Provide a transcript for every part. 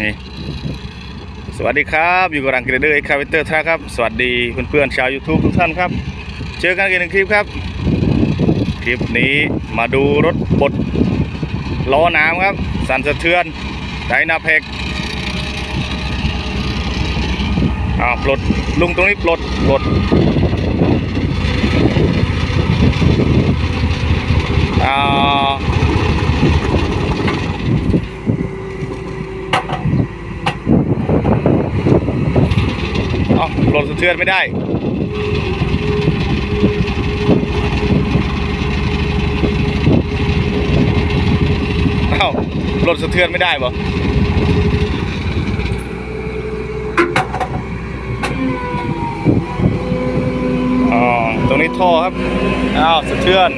นี่สวัสดีครับอยู่กับรังเกรเดอร์เอ็กคาเวเตอร์ทครับ สวัสดีเพื่อนๆชาว YouTube ทุกท่านครับ เจอกันอีกหนึ่งคลิปครับ คลิปนี้มาดูรถบดล้อน้ำครับ สั่นสะเทือนไดนาเพกอ้าวปลดลุงตรงนี้ปลดปลดอ่า เอ้าปลดสะเทือนไม่ได้เอ้าลดสะเทือนไม่ได้ปะอ๋อตรงนี้ท่อครับอ้าวสะเทือน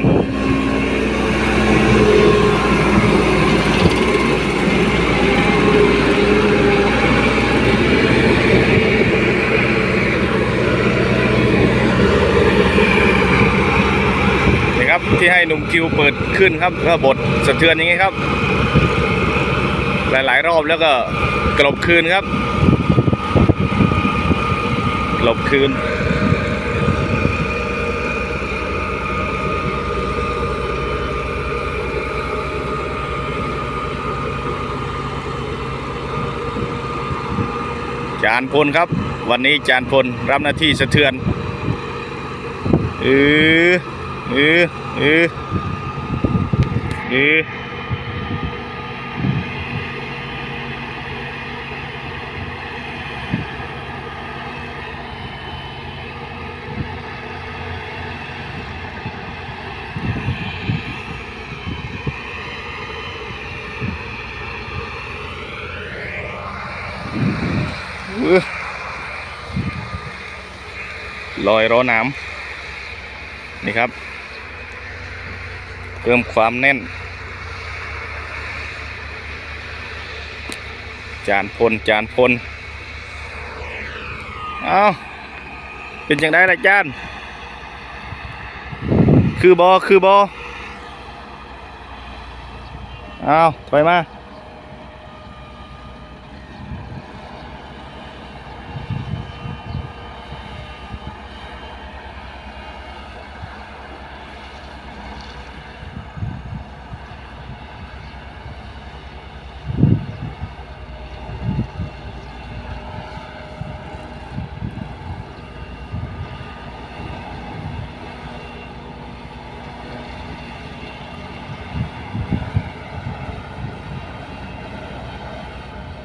นี่ครับ ที่ให้หนุ่มคิวเปิดขึ้นครับก็บดสะเทือนอย่างนี้ครับ หลายๆ รอบแล้วก็กลบคืนครับกลบคืนจานพลครับ วันนี้จานพลรับหน้าที่สะเทือนเออ เออเออเออเออลอยร้อน้ำนี่ครับ เพิ่มความแน่น จานพลจานพลเอาเป็นอย่างไรล่ะจาน คือบอคือบอเอาถอยมา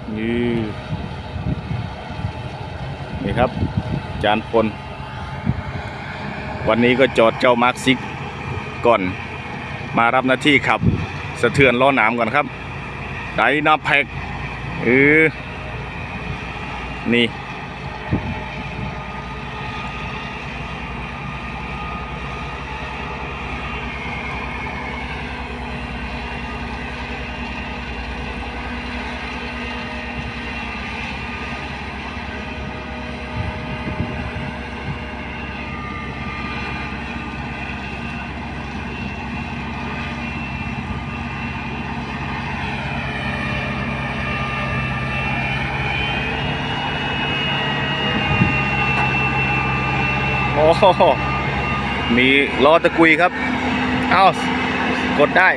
นี่นี่ครับ จานพล วันนี้ก็จอดเจ้ามาร์คซิกก่อน มารับหน้าที่ขับ สะเทือนล้อหนามก่อนครับไดนาแพกเออนี่ มีล้อตะกุยครับ เอ้ากดได้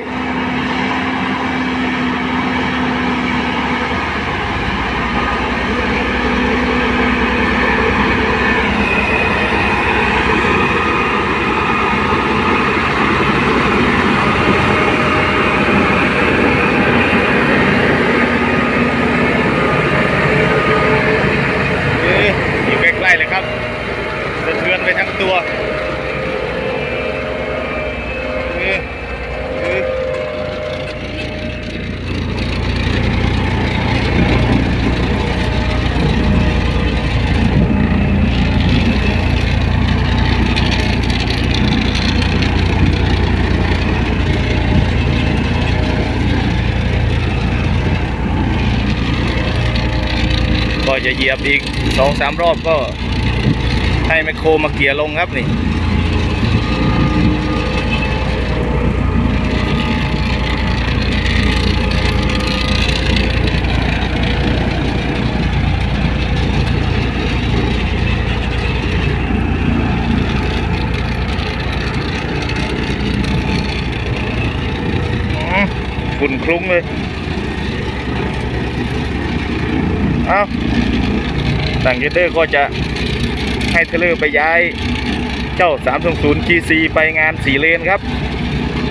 จะเหยียบอีกสองสามรอบก็ให้แมคโครมาเกี่ยลงครับนี่ฝุ่นคลุ้งเลย เอาต่างเกเตอร์ก็จะให้เทเลอร์ไปย้ายเจ้า 320 GC ไปงานสีเลนครับ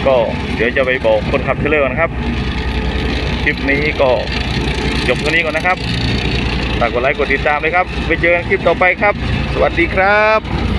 ก็เดี๋ยวจะไปบอกคนขับเทเลอร์นะครับ คลิปนี้ก็จบเท่านี้ก่อนนะครับฝากกดไลค์กดติดตามเลยครับ ไปเจอกันคลิปต่อไปครับ สวัสดีครับ